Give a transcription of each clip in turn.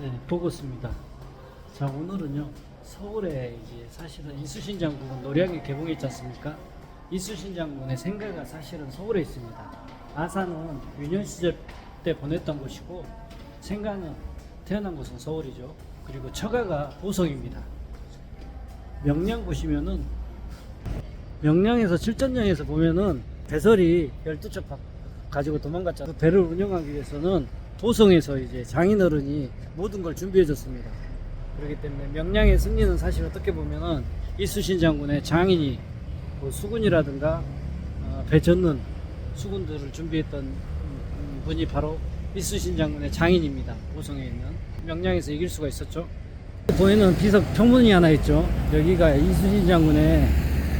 네, 보고있습니다. 자, 오늘은요, 서울에 이제 사실은 이수신 장군은 노량에 개봉했지 않습니까? 이수신 장군의 생가가 사실은 서울에 있습니다. 아산은 유년 시절 때 보냈던 곳이고, 생가는 태어난 곳은 서울이죠. 그리고 처가가 보성입니다. 명량 보시면은, 명량에서 칠전령에서 보면은 배설이 12척 가지고 도망갔잖아요. 그 배를 운영하기 위해서는 도성에서 이제 장인어른이 모든 걸 준비해 줬습니다. 그렇기 때문에 명량의 승리는 사실 어떻게 보면은 이수신 장군의 장인이 뭐 수군이라든가 어, 배 젓는 수군들을 준비했던 음, 분이 바로 이수신 장군의 장인입니다. 보성에 있는 명량에서 이길 수가 있었죠. 보이는 비석 평문이 하나 있죠. 여기가 이수신 장군의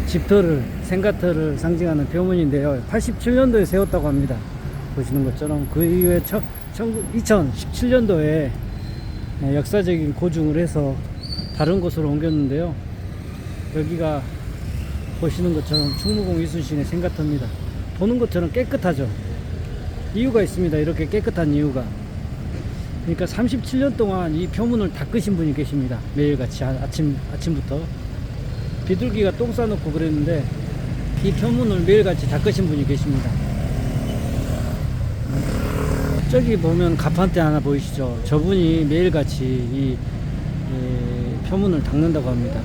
집터를 생가터를 상징하는 표문인데요. 87년도에 세웠다고 합니다. 보시는 것처럼 그 이후에 2017년도에 역사적인 고증을 해서 다른 곳으로 옮겼는데요. 여기가 보시는 것처럼 충무공 이순신의 생가터입니다. 보는 것처럼 깨끗하죠. 이유가 있습니다. 이렇게 깨끗한 이유가. 그러니까 37년 동안 이 표문을 닦으신 분이 계십니다. 매일같이 아- 아침 아침부터 비둘기가 똥 싸놓고 그랬는데 이 표문을 매일같이 닦으신 분이 계십니다. 저기 보면 가판대 하나 보이시죠? 저분이 매일같이 이, 이 표문을 닦는다고 합니다.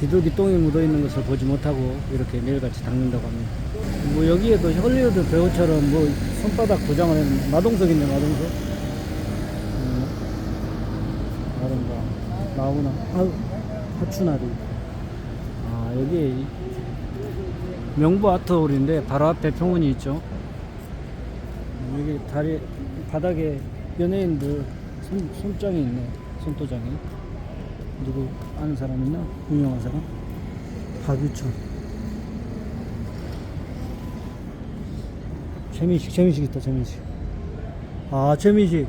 비둘기 똥이 묻어 있는 것을 보지 못하고 이렇게 매일같이 닦는다고 합니다. 뭐 여기에도 헐리우드 배우처럼 뭐 손바닥 고장을 했는데 마동석 있네 마동석. 음, 아름다 나오나 아, 하춘아리. 아 여기에 이 명부 아트홀인데 바로 앞에 평원이 있죠. 여기 다리 바닥에 연예인들 손, 손장이 있네 손도장이. 누구 아는 사람 있나? 유명한 사람? 박유천. 최민식 최민식 있다 최민식. 아 최민식.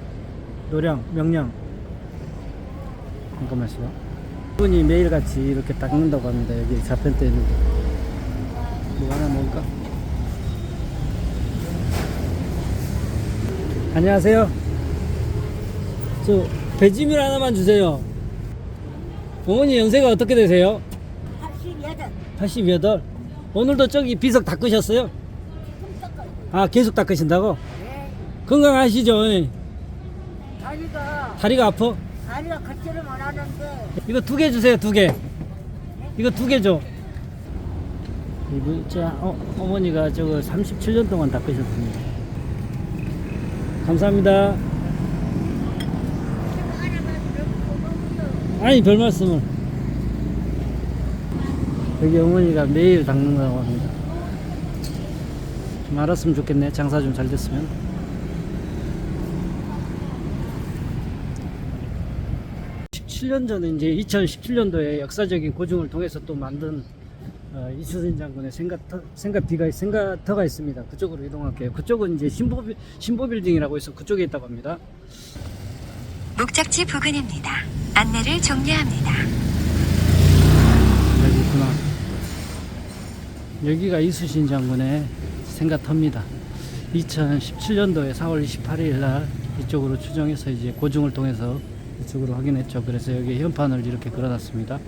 노량 명량. 잠깐만 있어봐 분이 매일같이 이렇게 닦는다고 합니다. 여기 자편 때 있는데. 뭐 하나 먹을까? 안녕하세요. 저 배지밀 하나만 주세요. 어머니 연세가 어떻게 되세요? 88. 88. 오늘도 저기 비석 닦으셨어요? 아 계속 닦으신다고? 네. 건강하시죠? 다리가, 다리가 아파? 다리가 걷지를 못하는데, 이거 두 개 주세요 두 개. 이거 두 개 줘. 이분 자 어, 어머니가 저거 37년 동안 닦으셨습니다. 감사합니다. 아니 별 말씀을. 여기 어머니가 매일 닦는다고 합니다. 좀 알았으면 좋겠네. 장사 좀 잘 됐으면. 칠년 전에 이제 2017년도에 역사적인 고증을 통해서 또 만든 어, 이수신 장군의 생가터, 생가비가 생가터가 있습니다. 그쪽으로 이동할게요. 그쪽은 이제 신보 신보 빌딩이라고 해서 그쪽에 있다고 합니다. 목적지 부근입니다. 안내를 종료합니다. 여기 있구나. 여기가 이수신 장군의 생가터입니다. 2017년도에 4월 28일 날 이쪽으로 추정해서 이제 고증을 통해서 이쪽으로 확인했죠. 그래서 여기 현판을 이렇게 걸어놨습니다.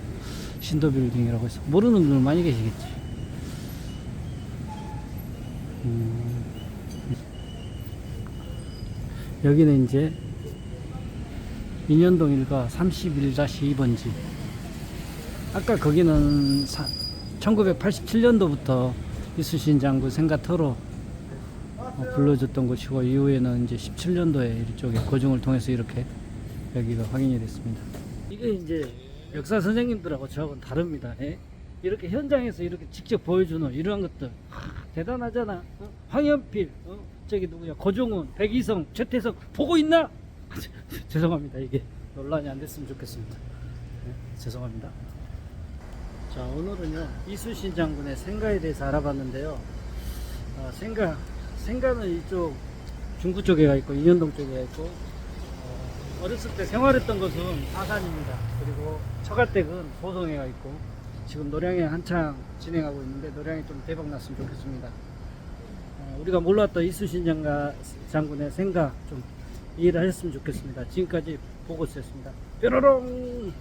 신도 빌딩이라고 해서 모르는 분들 많이 계시겠지. 음. 여기는 이제 인현동 일가 31-2번지. 아까 거기는 1987년도부터 이수신 장군 생가터로 어, 불러줬던 곳이고 이후에는 이제 17년도에 이쪽에 고증을 통해서 이렇게 여기가 확인이 됐습니다. 이게 이제 역사 선생님들하고 저하고는 다릅니다. 예? 이렇게 현장에서 이렇게 직접 보여주는 이러한 것들 하, 대단하잖아. 어? 황현필, 어? 저기 누구야 고종훈, 백이성, 최태성 보고 있나? 죄송합니다. 이게 논란이 안 됐으면 좋겠습니다. 예? 죄송합니다. 자 오늘은요 이수신 장군의 생가에 대해서 알아봤는데요. 어, 생가 생가는 이쪽 중구 쪽에 가 있고 인현동 쪽에 가 있고 어, 어렸을 때 생활했던 곳은 아산입니다. 그리고 처갈댁은 보성에가 있고 지금 노량에 한창 진행하고 있는데 노량이 좀 대박 났으면 좋겠습니다. 어, 우리가 몰랐던 이수신 장가, 장군의 생가 좀 이해를 하셨으면 좋겠습니다. 지금까지 보고스였습니다. 뾰로롱!